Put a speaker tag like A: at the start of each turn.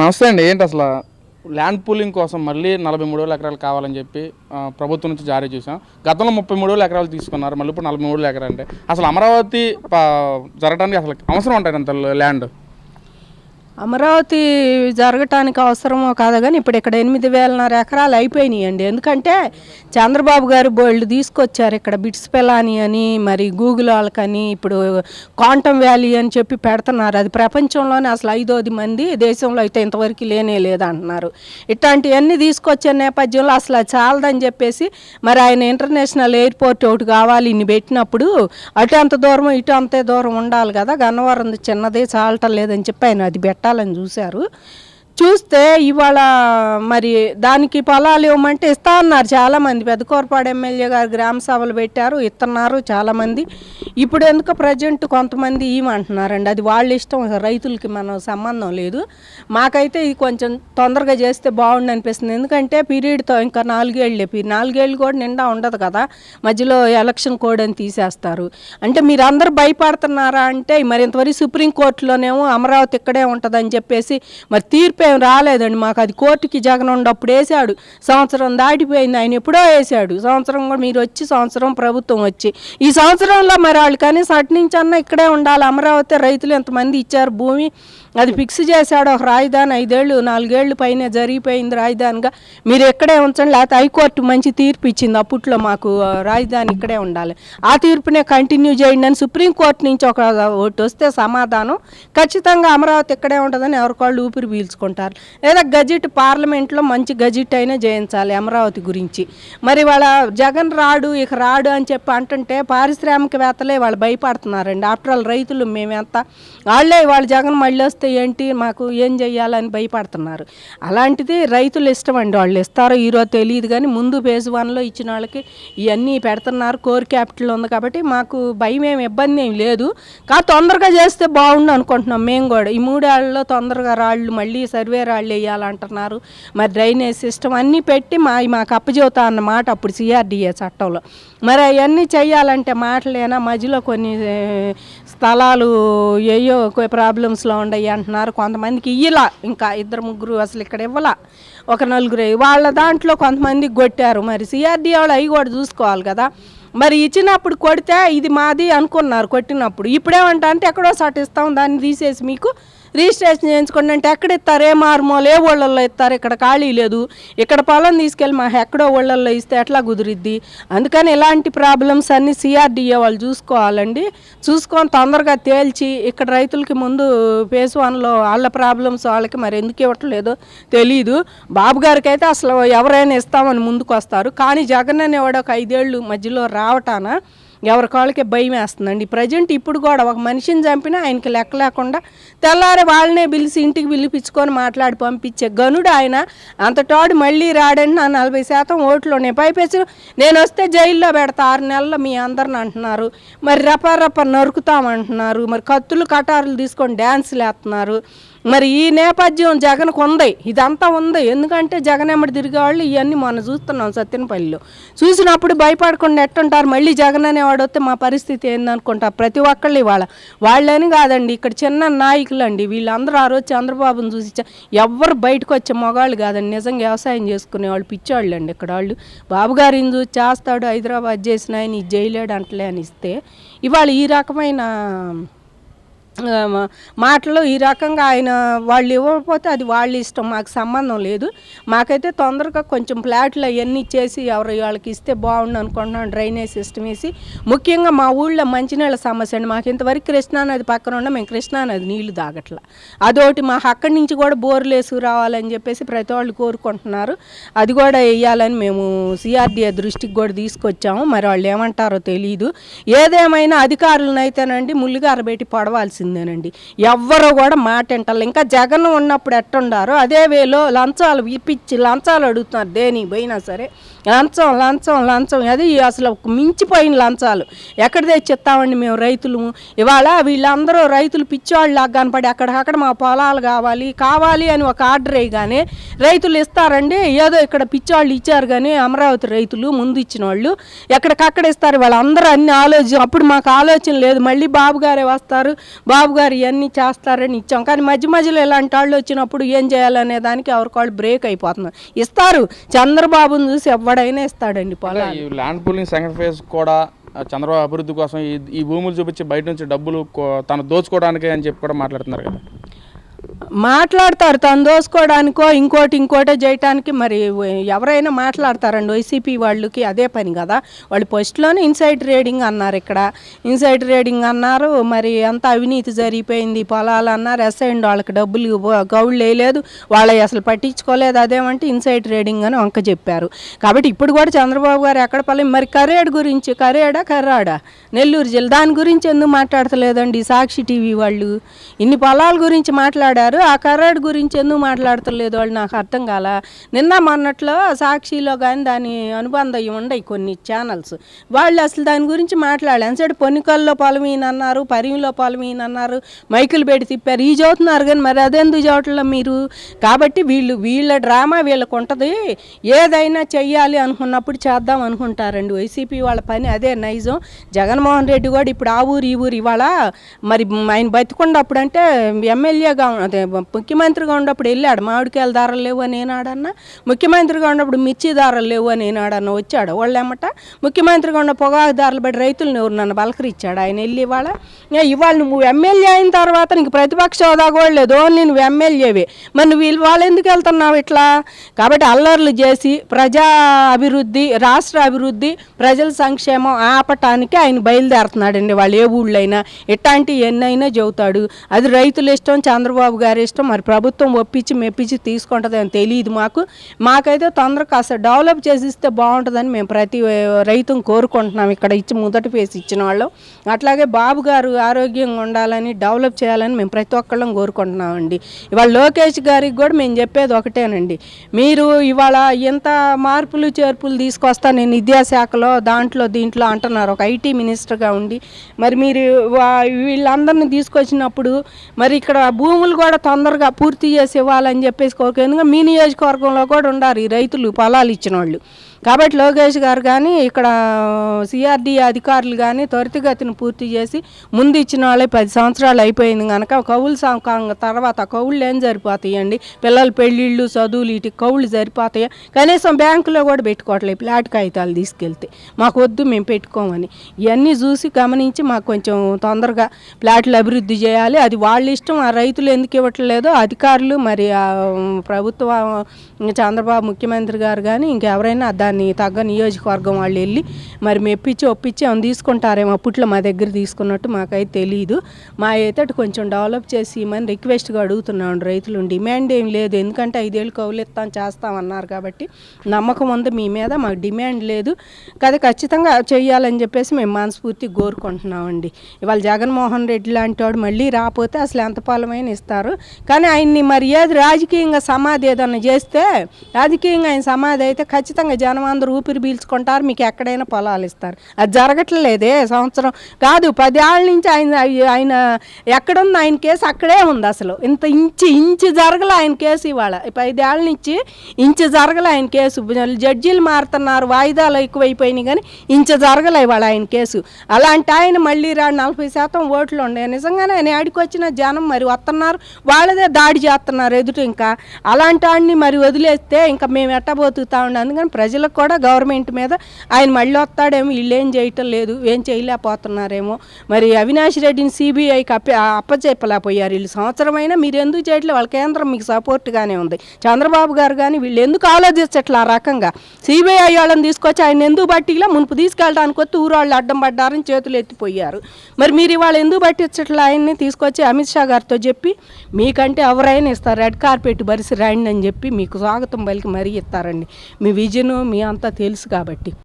A: నమస్తే అండి. ఏంటి అసలు? ల్యాండ్ పూలింగ్ కోసం మళ్ళీ నలభై మూడు వేల ఎకరాలు కావాలని చెప్పి ప్రభుత్వం నుంచి జారీ చేశాం. గతంలో ముప్పై మూడు వేల ఎకరాలు తీసుకున్నారు. మళ్ళీ ఇప్పుడు నలభై మూడు వేల ఎకరాలు అంటే అసలు అమరావతి జరగడానికి అసలు అవసరం ఉంటుంది అంత ల్యాండ్?
B: అమరావతి జరగటానికి అవసరమో కాదు కానీ ఇప్పుడు ఇక్కడ ఎనిమిది వేలన్నర ఎకరాలు అయిపోయినాయండి. ఎందుకంటే చంద్రబాబు గారు బోల్డ్ తీసుకొచ్చారు ఇక్కడ బిట్స్ పెలాని అని మరి గూగుల్ వాళ్ళకని ఇప్పుడు క్వాంటమ్ వ్యాలీ అని చెప్పి పెడుతున్నారు. అది ప్రపంచంలోనే అసలు ఐదోది మంది దేశంలో అయితే ఇంతవరకు లేనే లేదంటున్నారు. ఇట్లాంటివన్నీ తీసుకొచ్చే నేపథ్యంలో అసలు చాలదని చెప్పేసి మరి ఆయన ఇంటర్నేషనల్ ఎయిర్పోర్ట్ ఒకటి కావాలి ఇన్ని పెట్టినప్పుడు అటు అంత దూరం ఇటు అంతే దూరం ఉండాలి కదా. గన్నవరం చిన్నదే చాలటం లేదని చెప్పి ఆయన అది పెట్టాలని చూశారు. చూస్తే ఇవాళ మరి దానికి పొలాలు ఇవ్వమంటే ఇస్తా అన్నారు చాలామంది. పెద్దకూరపాడు ఎమ్మెల్యే గారు గ్రామ సభలు పెట్టారు ఇస్తున్నారు చాలామంది. ఇప్పుడు ఎందుకు ప్రజెంట్ కొంతమంది ఇవ్వమంటున్నారండి? అది వాళ్ళ ఇష్టం రైతులకి మనం సంబంధం లేదు. మాకైతే ఇది కొంచెం తొందరగా చేస్తే బాగుండు అనిపిస్తుంది. ఎందుకంటే పీరియడ్తో ఇంకా నాలుగేళ్ళే పీ నాలుగేళ్ళు కూడా నిండా ఉండదు కదా. మధ్యలో ఎలక్షన్ కోడ్ అని తీసేస్తారు. అంటే మీరు అందరు భయపడుతున్నారా అంటే మరి ఇంతవరకు సుప్రీంకోర్టులోనేమో అమరావతి ఇక్కడే ఉంటుందని చెప్పేసి మరి తీర్పు ఏం రాలేదండి. మాకు అది కోర్టుకి జగన్ ఉన్నప్పుడు వేసాడు. సంవత్సరం దాటిపోయింది. ఆయన ఎప్పుడో వేసాడు. సంవత్సరం కూడా మీరు వచ్చి సంవత్సరం ప్రభుత్వం వచ్చి. ఈ సంవత్సరంలో మరి వాళ్ళు కనీసం అటు నుంచి అన్నా ఇక్కడే ఉండాలి. అమరావతి రైతులు ఎంతమంది ఇచ్చారు భూమి? అది ఫిక్స్ చేశాడు ఒక రాజధాని. ఐదేళ్ళు నాలుగేళ్ళు పైన జరిగిపోయింది రాజధానిగా. మీరు ఎక్కడే ఉంచండి. లేకపోతే హైకోర్టు మంచి తీర్పు ఇచ్చింది. అప్పట్లో మాకు రాజధాని ఇక్కడే ఉండాలి. ఆ తీర్పునే కంటిన్యూ చేయండి అని సుప్రీంకోర్టు నుంచి ఒక ఒకటి వస్తే సమాధానం. ఖచ్చితంగా అమరావతి ఇక్కడే ఉంటుందని ఎవరికాళ్ళు ఊపిరి పీల్చుకుంటారు. లేదా గజెట్ పార్లమెంట్లో మంచి గజెట్ అయినా చేయించాలి అమరావతి గురించి. మరి వాళ్ళ జగన్ రాడు ఇక రాడు అని చెప్పి అంటుంటే పారిశ్రామికవేత్తలే వాళ్ళు భయపడుతున్నారండి. ఆఫ్టర్ ఆల్ రైతులు మేమెంత వాళ్ళే వాళ్ళు జగన్ మళ్ళీ వస్తే ఏంటి మాకు ఏం చెయ్యాలని భయపడుతున్నారు. అలాంటిది రైతులు ఇష్టం అండి వాళ్ళు ఇస్తారో ఈరోజు తెలియదు కానీ ముందు ఫేజ్ వన్లో ఇచ్చిన వాళ్ళకి ఇవన్నీ పెడుతున్నారు. కోర్ క్యాపిటల్ ఉంది కాబట్టి మాకు భయం ఏం ఇబ్బంది ఏం లేదు. కా తొందరగా చేస్తే బాగుండు అనుకుంటున్నాం మేము కూడా. ఈ మూడేళ్ళలో తొందరగా రాళ్ళు మళ్ళీ సర్వే రాళ్ళు వేయాలంటున్నారు. మరి డ్రైనేజ్ సిస్టమ్ అన్నీ పెట్టి మా మాకు అప్పచెబుతా అన్నమాట అప్పుడు సిఆర్డిఏ చట్టంలో. మరి అవన్నీ చేయాలంటే మాటలేనా? మధ్యలో కొన్ని స్థలాలు ఏయో ప్రాబ్లమ్స్లో ఉండయి అంటున్నారు. కొంతమందికి ఇయ్యలా. ఇంకా ఇద్దరు ముగ్గురు అసలు ఇక్కడ ఇవ్వలా. ఒక నలుగురు వాళ్ళ దాంట్లో కొంతమందికి కొట్టారు. మరి సిఆర్డీ వాళ్ళు అవి కూడా చూసుకోవాలి కదా. మరి ఇచ్చినప్పుడు కొడితే ఇది మాది అనుకున్నారు. కొట్టినప్పుడు. ఇప్పుడేమంటా అంటే ఎక్కడో సటిస్తాం ఇస్తాం. దాన్ని తీసేసి మీకు రిజిస్ట్రేషన్ చేయించుకోండి అంటే ఎక్కడ ఇస్తారు? ఏ మారుమూల? ఏ ఊళ్ళల్లో ఇస్తారు? ఇక్కడ ఖాళీ లేదు. ఇక్కడ పొలం తీసుకెళ్ళి మా ఎక్కడో ఊళ్ళల్లో ఇస్తే ఎట్లా కుదిరిద్ది? అందుకని ఇలాంటి ప్రాబ్లమ్స్ అన్నీ సిఆర్డిఏ వాళ్ళు చూసుకోవాలండి. చూసుకొని తొందరగా తేల్చి ఇక్కడ రైతులకి ముందు ఫేస్ వన్లో వాళ్ళ ప్రాబ్లమ్స్ వాళ్ళకి మరి ఎందుకు ఇవ్వట్లేదో తెలియదు బాబు గారికి అయితే అసలు ఎవరైనా ఇస్తామని ముందుకు వస్తారు కానీ జగన్ అనేవాడు ఒక ఐదేళ్ళు మధ్యలో రావటాన ఎవరి కాళ్ళకి భయం వేస్తుందండి. ప్రజెంట్ ఇప్పుడు కూడా ఒక మనిషిని చంపినా ఆయనకి లెక్క లేకుండా తెల్లారి వాళ్ళనే పిలిచి ఇంటికి పిలిపించుకొని మాట్లాడి పంపించే గనుడు ఆయన. అంతటోడు మళ్ళీ రాడని నా నలభై శాతం ఓట్లు ఉన్నాయి. పైపెచ్చు నేను వస్తే జైల్లో పెడతా ఆరు నెలలు మీ అందరిని అంటున్నారు. మరి రప నరుకుతాం నరుకుతామంటున్నారు మరి కత్తులు కటారులు తీసుకొని డ్యాన్సులు వేస్తున్నారు. మరి ఈ నేపథ్యం జగన్కు ఉంది. ఇదంతా ఉంది. ఎందుకంటే జగన్ ఎమ్మడి తిరిగే వాళ్ళు ఇవన్నీ మొన్న చూస్తున్నాం సత్యనపల్లిలో. చూసినప్పుడు భయపడకుండా ఎట్టుంటారు? మళ్ళీ జగన్ అనేవాడు వస్తే మా పరిస్థితి ఏందనుకుంటారు ప్రతి ఒక్కళ్ళు ఇవాళ. వాళ్ళని కాదండి ఇక్కడ చిన్న నాయకులు అండి వీళ్ళందరూ ఆ రోజు చంద్రబాబును చూసి ఎవ్వరు బయటకు వచ్చే మగాళ్ళు కాదండి. నిజంగా వ్యవసాయం చేసుకునే వాళ్ళు అండి ఇక్కడ వాళ్ళు. బాబు గారిని చూసి చేస్తాడు హైదరాబాద్ చేసిన ఆయన ఇది చేయలేడు అంటలే అని ఇస్తే. ఇవాళ ఈ రకమైన మాటలు ఈ రకంగా ఆయన వాళ్ళు ఇవ్వకపోతే అది వాళ్ళ ఇష్టం మాకు సంబంధం లేదు. మాకైతే తొందరగా కొంచెం ఫ్లాట్లు అవన్నీ ఇచ్చేసి ఎవరు వాళ్ళకి ఇస్తే బాగుండు అనుకుంటున్నాం డ్రైనేజ్ సిస్టమ్ వేసి. ముఖ్యంగా మా ఊళ్ళో మంచినీళ్ళ సమస్య అండి. మాకు ఇంతవరకు కృష్ణానది పక్కన ఉన్న మేము కృష్ణానది నీళ్ళు తాగట్ల. అదొకటి మా అక్కడి నుంచి కూడా బోర్లు రావాలని చెప్పేసి ప్రతి వాళ్ళు కోరుకుంటున్నారు. అది కూడా వేయాలని మేము సిఆర్డీఏ దృష్టికి కూడా తీసుకొచ్చాము. మరి వాళ్ళు ఏమంటారో తెలియదు ఏదేమైనా అధికారులనైతేనండి ముళ్ళుగారబెట్టి పడవాల్సి పెట్టి ఎవ్వరు కూడా మాట వింటారు ఇంకా జగన్ ఉన్నప్పుడు ఎట్టుండారో అదే వేలో లంచాలు ఇప్పించి లంచాలు అడుగుతున్నారు. దేని పోయినా సరే. లంచం లంచం లంచం. అది అసలు మించిపోయిన లంచాలు. ఎక్కడ తెచ్చిస్తామండి మేము రైతులు? ఇవాళ వీళ్ళందరూ రైతులు పిచ్చోళ్ళు కనపడి అక్కడికక్కడ మా పొలాలు కావాలి కావాలి అని ఒక ఆర్డర్ వేయగానే రైతులు ఇస్తారండి. ఏదో ఇక్కడ పిచ్చోళ్ళు ఇచ్చారు కానీ అమరావతి రైతులు ముందు ఇచ్చిన వాళ్ళు ఎక్కడికక్కడ ఇస్తారు. వాళ్ళందరూ అన్ని ఆలోచన అప్పుడు మాకు ఆలోచన లేదు. మళ్ళీ బాబు గారే వస్తారు. బాబు గారు ఇవన్నీ చేస్తారని ఇచ్చాం. కానీ మధ్య మధ్యలో ఇలాంటి వాళ్ళు వచ్చినప్పుడు ఏం చేయాలనే దానికి ఎవరికి వాళ్ళు బ్రేక్ అయిపోతున్నారు. ఇస్తారు. చంద్రబాబుని చూసి ఎవడైనా ఇస్తాడండి పొలాలు.
A: ల్యాండ్ పూలింగ్ సెకండ్ ఫేజ్ కూడా చంద్రబాబు అభివృద్ధి కోసం ఈ ఈ భూములు చూపించి బయట నుంచి డబ్బులు తను దోచుకోవడానికే అని చెప్పి కూడా మాట్లాడుతున్నారు కదా.
B: మాట్లాడతారు తను దోసుకోవడానికో ఇంకోటి ఇంకోటో చేయటానికి మరి ఎవరైనా మాట్లాడతారండి వైసీపీ వాళ్ళకి అదే పని కదా. వాళ్ళు ఫస్ట్లోనే ఇన్సైడ్ ట్రేడింగ్ అన్నారు ఇక్కడ. ఇన్సైడ్ ట్రేడింగ్ అన్నారు మరి అంత అవినీతి జరిగిపోయింది పొలాలు అన్నారు ఎస్ఐండ్ వాళ్ళకి డబ్బులు గౌళ్ళు వేయలేదు వాళ్ళవి అసలు పట్టించుకోలేదు అదేమంటే ఇన్సైడ్ ట్రేడింగ్ అని వంక చెప్పారు. కాబట్టి ఇప్పుడు కూడా చంద్రబాబు గారు ఎక్కడ పల్లె మరి కరేడ్ గురించి కరేడా కర్రాడా? నెల్లూరు జిల్లా దాని గురించి ఎందుకు మాట్లాడతలేదండి సాక్షి టీవీ వాళ్ళు? ఇన్ని పొలాల గురించి మాట్లాడారు. ఆ కర్రాడు గురించి ఎందుకు మాట్లాడతలేదు వాళ్ళు? నాకు అర్థం కాల. నిన్న మొన్నట్లో సాక్షిలో కానీ దాని అనుబంధం ఉండయి కొన్ని ఛానల్స్ వాళ్ళు అసలు దాని గురించి మాట్లాడాలి. అంటే పొన్నికల్లో పొలమీన అన్నారు పరిమిలో పొలమీన అన్నారు మైకులు పెట్టి తిప్పారు. ఈ చదువుతున్నారు కానీ మరి అదెందుకు చదవట్లే మీరు? కాబట్టి వీళ్ళు వీళ్ళ డ్రామా వీళ్ళకు ఉంటుంది. ఏదైనా చెయ్యాలి అనుకున్నప్పుడు చేద్దాం అనుకుంటారండి. వైసీపీ వాళ్ళ పని అదే నైజం. జగన్మోహన్ రెడ్డి కూడా ఇప్పుడు ఆ ఊరు ఈ ఊరు ఇవాళ మరి ఆయన బతికుండప్పుడు అంటే ఎమ్మెల్యేగా అదే ముఖ్యమంత్రిగా ఉన్నప్పుడు వెళ్ళాడు మామిడికాయల ధరలు లేవు అని ఏనాడన్నా? ముఖ్యమంత్రిగా ఉన్నప్పుడు మిర్చి ధరలు లేవు అని ఏనాడన్నా వచ్చాడు? వాళ్ళు ఏమట ముఖ్యమంత్రిగా ఉన్న పొగాకు ధరలు బట్టి రైతులను ఎవరు నన్ను బలకరిచ్చాడు ఆయన వెళ్ళి ఇవాళ ఇవాళ నువ్వు ఎమ్మెల్యే అయిన తర్వాత నీకు ప్రతిపక్ష హోదా కూడా లేదు ఓన్లీ నువ్వు ఎమ్మెల్యేవి. మరి నువ్వు వీళ్ళు వాళ్ళు ఎందుకు వెళ్తున్నావు ఇట్లా? కాబట్టి అల్లర్లు చేసి ప్రజా అభివృద్ధి రాష్ట్ర అభివృద్ధి ప్రజల సంక్షేమం ఆపటానికి ఆయన బయలుదేరుతున్నాడండి వాళ్ళు ఏ ఊళ్ళైనా. ఎట్లాంటి ఎన్నైనా చెబుతాడు. అది రైతుల ఇష్టం చంద్రబాబు గారి ఇష్టం. మరి ప్రభుత్వం ఒప్పించి మెప్పించి తీసుకుంటుందని తెలియదు మాకు. మాకైతే తొందరగా కాస్త డెవలప్ చేసి ఇస్తే బాగుంటుందని మేము ప్రతి రైతును కోరుకుంటున్నాం. ఇక్కడ ఇచ్చి మొదటి ఫేస్ ఇచ్చిన వాళ్ళు. అట్లాగే బాబు గారు ఆరోగ్యంగా ఉండాలని డెవలప్ చేయాలని మేము ప్రతి ఒక్కళ్ళం కోరుకుంటున్నామండి. ఇవాళ లోకేష్ గారికి కూడా మేము చెప్పేది ఒకటేనండి. మీరు ఇవాళ ఎంత మార్పులు చేర్పులు తీసుకొస్తా నేను విద్యాశాఖలో దాంట్లో దీంట్లో అంటున్నారు. ఒక ఐటీ మినిస్టర్గా ఉండి. మరి మీరు వా- వీళ్ళందరిని తీసుకొచ్చినప్పుడు మరి ఇక్కడ భూములు కూడా తొందరగా పూర్తి చేసి ఇవ్వాలని చెప్పేసి కోరిక ఎందుకంటే మీ నియోజకవర్గంలో కూడా ఉండారు ఈ రైతులు పొలాలు ఇచ్చిన వాళ్ళు కాబట్టి లోకేష్ గారు కానీ ఇక్కడ సిఆర్డి అధికారులు కానీ త్వరితగతిని పూర్తి చేసి ముందు ఇచ్చిన వాళ్ళే పది సంవత్సరాలు అయిపోయింది కనుక కౌలు తర్వాత కౌళ్ళు ఏం సరిపోతాయండి? పిల్లల పెళ్ళిళ్ళు చదువులు ఇటు కౌళ్ళు సరిపోతాయి? కనీసం బ్యాంకులో కూడా పెట్టుకోవట్లేదు ప్లాట్ కాగితాలు తీసుకెళ్తే. మాకు వద్దు మేము పెట్టుకోమని. ఇవన్నీ చూసి గమనించి మాకు కొంచెం తొందరగా ప్లాట్లు అభివృద్ధి చేయాలి. అది వాళ్ళ ఇష్టం ఆ రైతులు ఎందుకు ఇవ్వట్లేదో అధికారులు మరి ప్రభుత్వ చంద్రబాబు ముఖ్యమంత్రి గారు కానీ ఇంకెవరైనా దాని దాన్ని తగ్గ నియోజకవర్గం వాళ్ళు వెళ్ళి మరి మెప్పించి ఒప్పించి ఏమైనా తీసుకుంటారేమో అప్పట్లో మా దగ్గర తీసుకున్నట్టు మాకైతే తెలియదు మా అయితే అటు కొంచెం డెవలప్ చేసి ఇమని రిక్వెస్ట్గా అడుగుతున్నాం రైతులు. డిమాండ్ ఏం లేదు. ఎందుకంటే ఐదేళ్ళు కౌలు ఇస్తాం చేస్తామన్నారు కాబట్టి నమ్మకం ఉంది మీ మీద మాకు డిమాండ్ లేదు. కదా ఖచ్చితంగా చేయాలని చెప్పేసి మేము మనస్ఫూర్తి కోరుకుంటున్నామండి ఇవాళ జగన్మోహన్ రెడ్డి లాంటి వాడు మళ్ళీ రాకపోతే అసలు ఎంత పొలమైన ఇస్తారు? కానీ ఆయన్ని మరి ఏది రాజకీయంగా సమాధి ఏదన్నా చేస్తే రాజకీయంగా ఆయన సమాధి అయితే ఖచ్చితంగా జనం అందరూ ఊపిరి పీల్చుకుంటారు మీకు ఎక్కడైనా పొలాలు ఇస్తారు. అది జరగట్లేదే సంవత్సరం. కాదు పదేళ్ళ నుంచి ఆయన ఆయన ఎక్కడుంది ఆయన కేసు అక్కడే ఉంది అసలు. ఇంత ఇంచు ఇంచు జరగలే ఆయన కేసు ఇవాళ. పదేళ్ళ నుంచి ఇంచు జరగలే ఆయన కేసు. జడ్జీలు మారుతున్నారు వాయిదాలు ఎక్కువైపోయినాయి కానీ ఇంచు జరగలే ఇవాళ ఆయన కేసు. అలాంటి ఆయన మళ్ళీ రా నలభై శాతం ఓట్లు ఉండే నిజంగానే ఆయన ఆడికి వచ్చిన జనం మరి వస్తున్నారు. వాళ్ళదే దాడి చేస్తున్నారు ఎదుట ఇంకా. అలాంటి వాడిని మరి వదిలేస్తే ఇంకా మేము ఎట్టబోతుతా ఉండే. అందుకని ప్రజలకు కూడా గవర్నమెంట్ మీద ఆయన మళ్ళీ వస్తాడేమో వీళ్ళేం చేయటం లేదు ఏం చేయలేకపోతున్నారేమో. మరి అవినాష్ రెడ్డిని సిబిఐకి అప్ప అప్పచెప్పలేకపోయారు. వీళ్ళు సంవత్సరమైనా మీరు ఎందుకు చేయట్లేదు? వాళ్ళ కేంద్రం మీకు సపోర్ట్గానే ఉంది. చంద్రబాబు గారు కానీ వీళ్ళు ఎందుకు ఆలోచించట్లే ఆ రకంగా? సిబిఐ వాళ్ళని తీసుకొచ్చి ఆయన ఎందుకు బట్టిలా మునుపు తీసుకెళ్ళడానికి కొత్త ఊరు వాళ్ళు అడ్డం పడ్డారని చేతులు ఎత్తిపోయారు. మరి మీరు ఇవాళ ఎందుకు పట్టించట్లే ఆయన్ని తీసుకొచ్చి అమిత్ షా గారితో చెప్పి మీకంటే ఎవరైనా ఇస్తారు రెడ్ కార్పెట్ బరిసి రండి అని చెప్పి మీకు స్వాగతం పలికి మరీ ఇస్తారండి. మీ విజన్ మీ అంతా తెలుసు కాబట్టి.